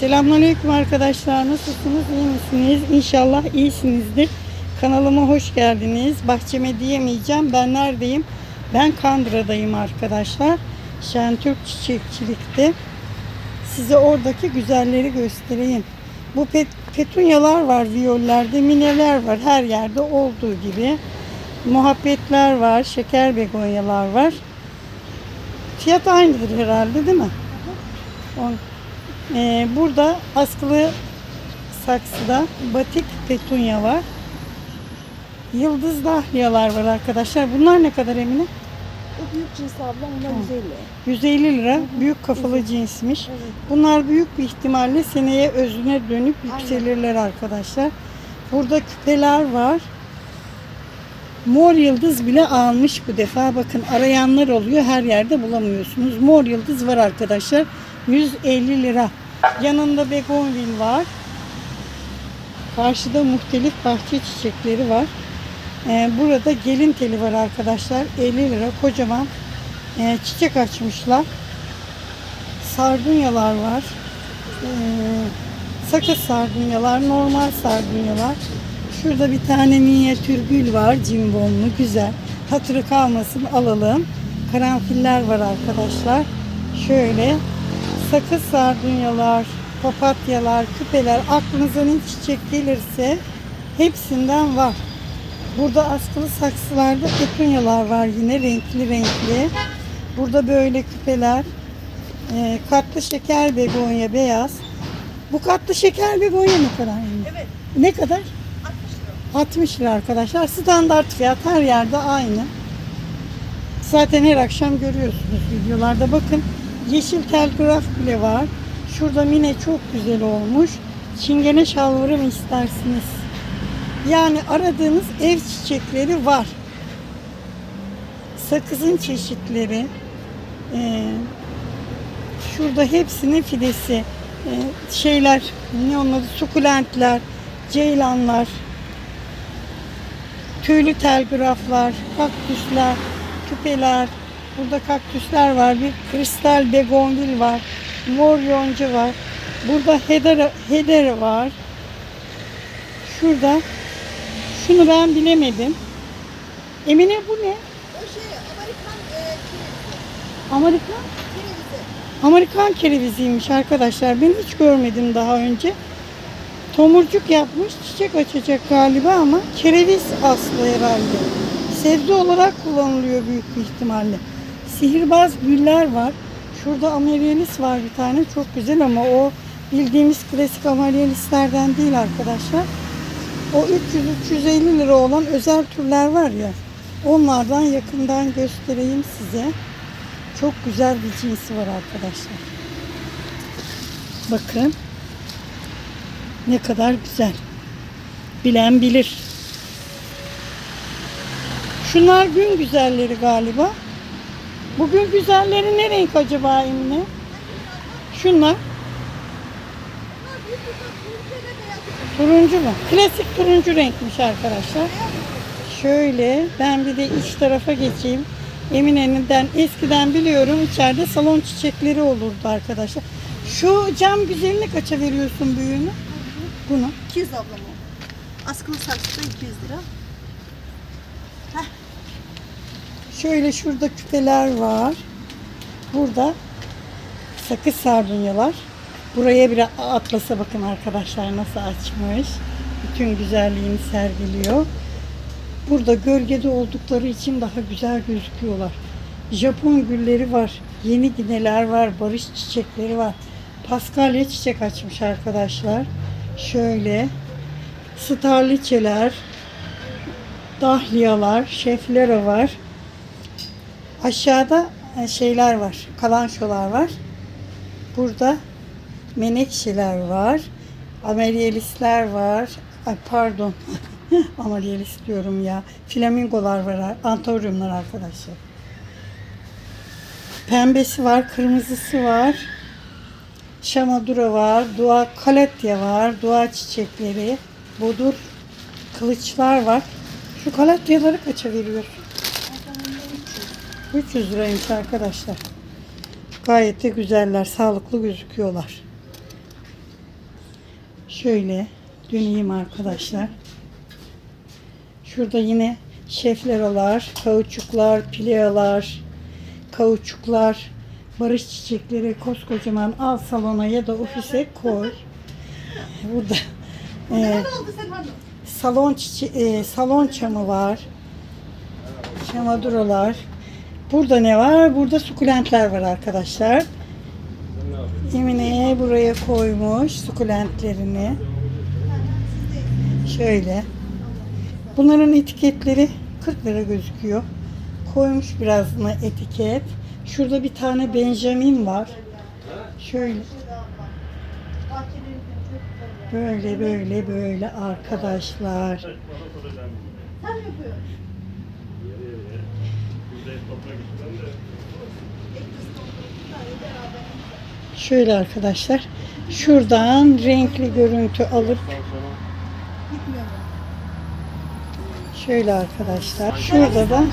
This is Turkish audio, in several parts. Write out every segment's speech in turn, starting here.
Selamünaleyküm arkadaşlar. Nasılsınız? İyi misiniz? İnşallah iyisinizdir. Kanalıma hoş geldiniz. Bahçeme diyemeyeceğim. Ben neredeyim? Ben Kandıra'dayım arkadaşlar. Şentürk Çiçekçilik'te. Size oradaki güzelleri göstereyim. Bu pet, petunyalar var viyollerde, mineler var her yerde olduğu gibi. Muhabbetler var, şeker begonyalar var. Fiyat aynıdır herhalde değil mi? On, ee, burada askılı saksıda batik petunya var. Yıldız dahliyalar var arkadaşlar. Bunlar ne kadar Emine? O büyük cins abla onlar 150. 150 lira. Büyük kafalı cinsmiş. Evet. Bunlar büyük bir ihtimalle seneye özüne dönüp yükselirler arkadaşlar. Burada küpeler var. Mor yıldız bile almış bu defa. Bakın arayanlar oluyor. Her yerde bulamıyorsunuz. Mor yıldız var arkadaşlar. 150 lira. Yanında begonvil var. Karşıda muhtelif bahçe çiçekleri var. Ee, burada gelin teli var arkadaşlar. 50 lira kocaman e, çiçek açmışlar. Sardunyalar var. Ee, sakız sardunyalar, normal sardunyalar. Şurada bir tane minyatür gül var. Cimbomlu, güzel. Hatırı kalmasın alalım. Karanfiller var arkadaşlar. Şöyle sakız sardunyalar, papatyalar, küpeler aklınıza ne çiçek gelirse hepsinden var. Burada askılı saksılarda petunyalar var yine renkli renkli. Burada böyle küpeler, e, katlı şeker begonya beyaz. Bu katlı şeker begonya ne kadar? Evet. Ne kadar? 60 lira arkadaşlar. Standart fiyat her yerde aynı. Zaten her akşam görüyorsunuz videolarda. Bakın yeşil telgraf bile var. Şurada mine çok güzel olmuş. Çingene şalvarı mı istersiniz? Yani aradığınız ev çiçekleri var. Sakızın çeşitleri. Ee, şurada hepsinin fidesi. Ee, şeyler, ne onun adı? Sukulentler, ceylanlar, tüylü telgraflar, kaktüsler, küpeler. Burada kaktüsler var. Bir kristal begonvil var. Mor yonca var. Burada heder, heder var. Şurada. Şunu ben bilemedim. Emine bu ne? O şey Amerikan e, kerevizi. Amerikan? Kerevizi. Amerikan kereviziymiş arkadaşlar. Ben hiç görmedim daha önce. Tomurcuk yapmış, çiçek açacak galiba ama kereviz aslı herhalde. Sebze olarak kullanılıyor büyük bir ihtimalle. Sihirbaz güller var. Şurada amaryalis var bir tane. Çok güzel ama o bildiğimiz klasik amaryalislerden değil arkadaşlar. O 300-350 lira olan özel türler var ya. Onlardan yakından göstereyim size. Çok güzel bir cinsi var arkadaşlar. Bakın. Ne kadar güzel. Bilen bilir. Şunlar gün güzelleri galiba. Bugün güzelleri ne renk acaba Emine? Şunlar. Turuncu mu? Klasik turuncu renkmiş arkadaşlar. Şöyle ben bir de iç tarafa geçeyim. Emine'den eskiden biliyorum içeride salon çiçekleri olurdu arkadaşlar. Şu cam güzelini kaça veriyorsun büyüğünü? Bunu. 200 ablam o. Askılı saksıda 200 lira. Şöyle şurada küpeler var. Burada sakız sardunyalar. Buraya bir atlasa bakın arkadaşlar nasıl açmış. Bütün güzelliğini sergiliyor. Burada gölgede oldukları için daha güzel gözüküyorlar. Japon gülleri var. Yeni gineler var. Barış çiçekleri var. Paskalya çiçek açmış arkadaşlar. Şöyle starliçeler, dahliyalar, şeflera var. Aşağıda e, şeyler var. Kalançolar var. Burada menekşeler var. Amaryelisler var. Ay pardon. Amaryelis diyorum ya. Flamingolar var. Antoryumlar arkadaşlar. Pembesi var. Kırmızısı var. Şamadura var. Dua kaletya var. Dua çiçekleri. Bodur kılıçlar var. Şu kaletyaları kaça veriyorsun? 300 liraymış arkadaşlar. Gayet de güzeller, sağlıklı gözüküyorlar. Şöyle döneyim arkadaşlar. Şurada yine şefleralar, kauçuklar, pilealar, kauçuklar, barış çiçekleri koskocaman al salona ya da ofise koy. Burada e, salon çiçe e, salon çamı var. Şamaduralar. Burada ne var? Burada sukulentler var arkadaşlar. Emine buraya koymuş sukulentlerini. Şöyle. Bunların etiketleri 40 lira gözüküyor. Koymuş birazına etiket. Şurada bir tane Benjamin var. Şöyle. Böyle böyle böyle arkadaşlar. Şöyle arkadaşlar. Şuradan renkli görüntü alıp şöyle arkadaşlar. Şurada da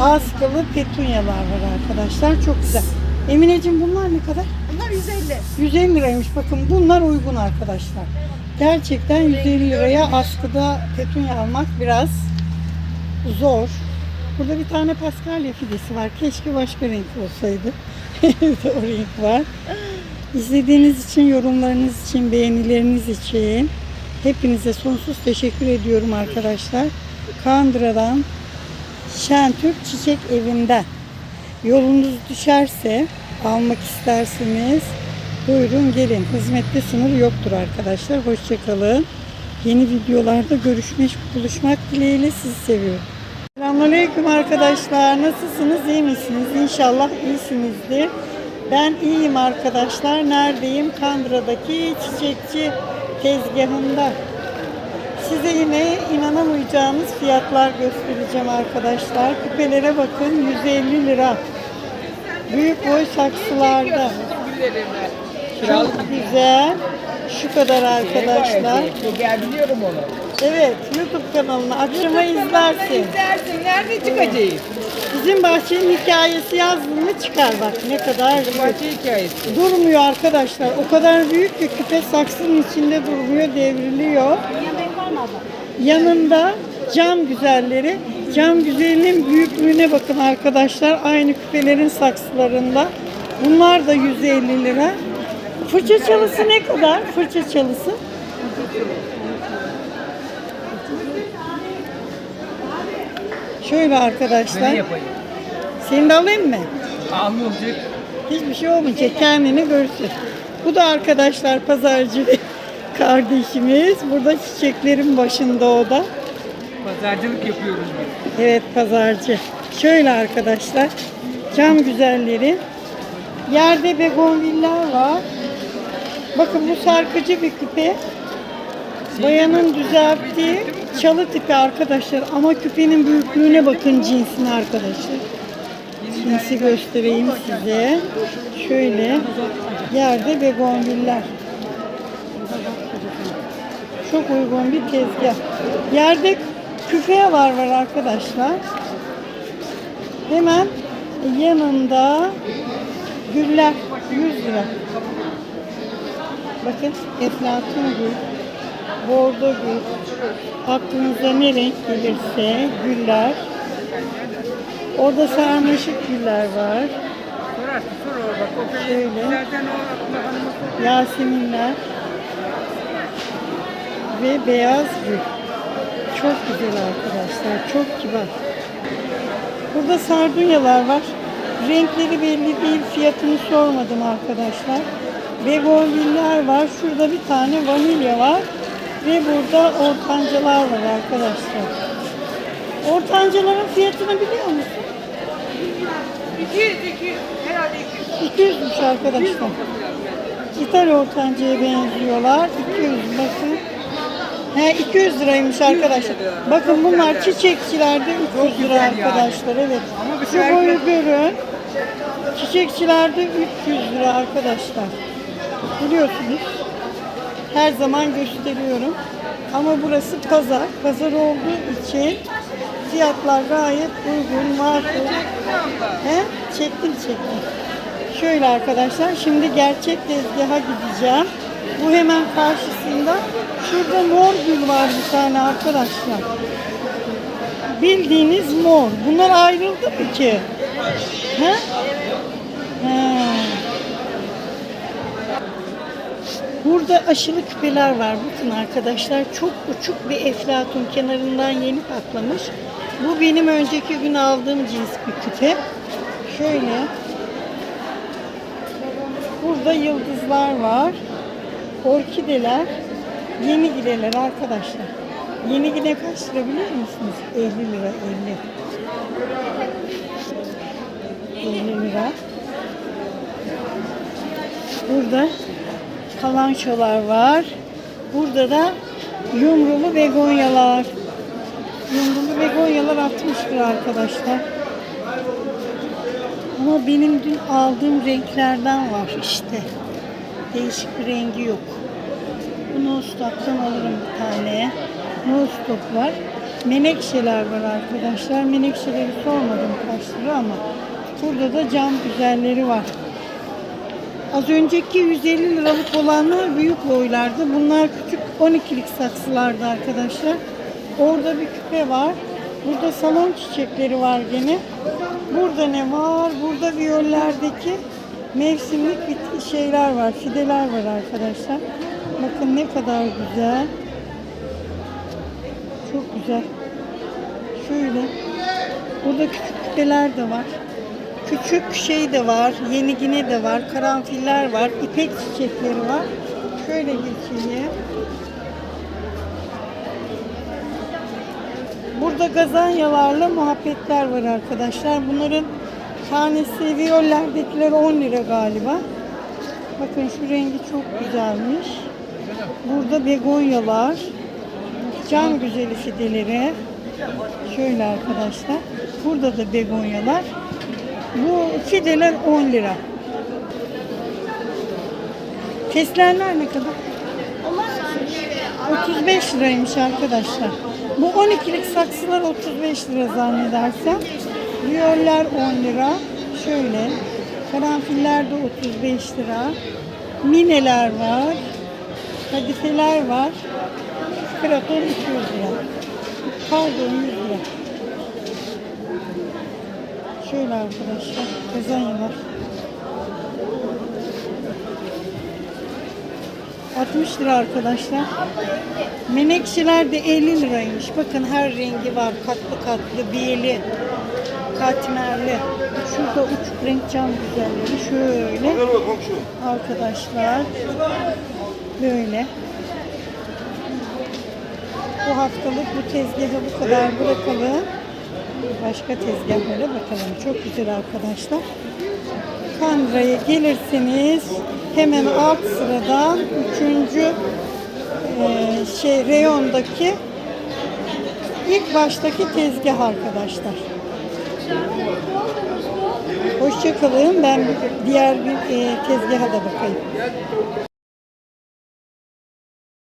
askılı petunyalar var arkadaşlar. Çok güzel. Emineciğim bunlar ne kadar? Bunlar 150. 150 liraymış. Bakın bunlar uygun arkadaşlar. Gerçekten 150 liraya askıda petunya almak biraz zor. Burada bir tane paskalya fidesi var. Keşke başka renk olsaydı. O renk var. İzlediğiniz için, yorumlarınız için, beğenileriniz için hepinize sonsuz teşekkür ediyorum arkadaşlar. Kandıra'dan Şentürk Çiçek Evi'nden yolunuz düşerse almak isterseniz buyurun gelin. Hizmette sınır yoktur arkadaşlar. Hoşçakalın. Yeni videolarda görüşmek, buluşmak dileğiyle sizi seviyorum. Selamünaleyküm arkadaşlar. Nasılsınız? İyi misiniz? İnşallah iyisinizdir. Ben iyiyim arkadaşlar. Neredeyim? Kandıra'daki çiçekçi tezgahında. Size yine inanamayacağınız fiyatlar göstereceğim arkadaşlar. Küpelere bakın 150 lira. Büyük boy saksılarda. Çok güzel. Şu kadar arkadaşlar. Gel biliyorum onu. Evet YouTube kanalını akşama izlersin. İzlersin. Nerede çıkacağız? Bizim bahçenin hikayesi yazdın mı çıkar bak ne kadar. Bahçe hikayesi. Durmuyor arkadaşlar. O kadar büyük ki küpe saksının içinde durmuyor, devriliyor. Yanında cam güzelleri. Cam güzelinin büyüklüğüne bakın arkadaşlar. Aynı küpelerin saksılarında. Bunlar da 150 lira. Fırça çalısı ne kadar? Fırça çalısı. Şöyle Ne arkadaşlar. yapayım? Seni de alayım mı? Almayacak. Hiçbir şey olmayacak. Kendini görsün. Bu da arkadaşlar pazarcı kardeşimiz. Burada çiçeklerin başında o da. Pazarcılık yapıyoruz biz. Evet pazarcı. Şöyle arkadaşlar. Cam güzelleri. Yerde begonviller var. Bakın bu sarkıcı bir küpe. Bayanın düzelttiği çalı tipi arkadaşlar. Ama küpenin büyüklüğüne bakın cinsine arkadaşlar. Cinsi göstereyim size. Şöyle yerde begonviller. Çok uygun bir tezgah. Yerde küfeyalar var arkadaşlar. Hemen yanında güller 100 lira. Bakın eflatun gül, bordo gül, aklınıza ne renk gelirse güller. Orada sarmaşık güller var. Şöyle. Yaseminler ve beyaz gül. Çok güzel arkadaşlar. Çok kibar. Burada sardunyalar var. Renkleri belli değil. Fiyatını sormadım arkadaşlar. Begonviller var. Şurada bir tane vanilya var. Ve burada ortancalar var arkadaşlar. Ortancaların fiyatını biliyor musun? 200 200. Herhalde 200. 200'müş arkadaşlar. İthal ortancaya benziyorlar. 200 bakın. He 200 liraymış arkadaşlar. Bakın bunlar çiçekçilerde 300 lira arkadaşlar. Evet. Şu şey- boyu görün. Çiçekçilerde 300 lira arkadaşlar. Biliyorsunuz. Her zaman gösteriyorum. Ama burası pazar. Pazar olduğu için fiyatlar gayet uygun, makul. He? Çektim çektim. Şöyle arkadaşlar şimdi gerçek tezgaha gideceğim. Bu hemen karşısında. Şurada mor gül var bir tane arkadaşlar. Bildiğiniz mor. Bunlar ayrıldı mı ki? He? He. Burada aşılı küpeler var. Bakın arkadaşlar çok uçuk bir eflatun kenarından yeni patlamış. Bu benim önceki gün aldığım cins bir küpe. Şöyle. Burada yıldızlar var. Orkideler. Yeni gideler arkadaşlar. Yeni gide kaç lira biliyor musunuz? 50 lira 50. 50 lira. Burada kalançolar var. Burada da yumrulu begonyalar. Yumrulu begonyalar 60 lira arkadaşlar. Ama benim dün aldığım renklerden var işte. Değişik bir rengi yok. Bu Nostok'tan alırım bir tane. Nostok var. Menekşeler var arkadaşlar. Menekşeleri sormadım kaç lira ama burada da cam güzelleri var. Az önceki 150 liralık olanlar büyük boylardı. Bunlar küçük 12'lik saksılardı arkadaşlar. Orada bir küpe var. Burada salon çiçekleri var gene. Burada ne var? Burada viyollerdeki mevsimlik bit- şeyler var. Fideler var arkadaşlar. Bakın ne kadar güzel. Çok güzel. Şöyle. Burada küçük küpeler de var. Küçük şey de var, yenigine de var, karanfiller var, ipek çiçekleri var. Şöyle geçeyim. Burada gazanyalarla muhabbetler var arkadaşlar. Bunların tanesi viyollerdekiler 10 lira galiba. Bakın şu rengi çok güzelmiş. Burada begonyalar, can güzeli fideleri. Şöyle arkadaşlar. Burada da begonyalar. Bu fideler 10 lira. Fesleğenler ne kadar? 35 liraymış arkadaşlar. Bu 12'lik saksılar 35 lira zannedersem. Viyoller 10 lira. Şöyle. Karanfiller de 35 lira. Mineler var. Kadifeler var. Kraton 200 lira. Pardon 100 lira. Şöyle arkadaşlar. Kazanyalar. 60 lira arkadaşlar. Menekşeler de 50 liraymış. Bakın her rengi var. Katlı katlı, biyeli, katmerli. Şurada uçuk renk cam güzelleri. Şöyle. Arkadaşlar. Böyle. Bu haftalık bu tezgahı bu kadar bırakalım. Başka tezgahlara bakalım. Çok güzel arkadaşlar. Kandıra'ya gelirseniz hemen alt sıradan üçüncü eee, şey reyondaki ilk baştaki tezgah arkadaşlar. Hoşçakalın. Ben diğer bir eee, tezgaha da bakayım.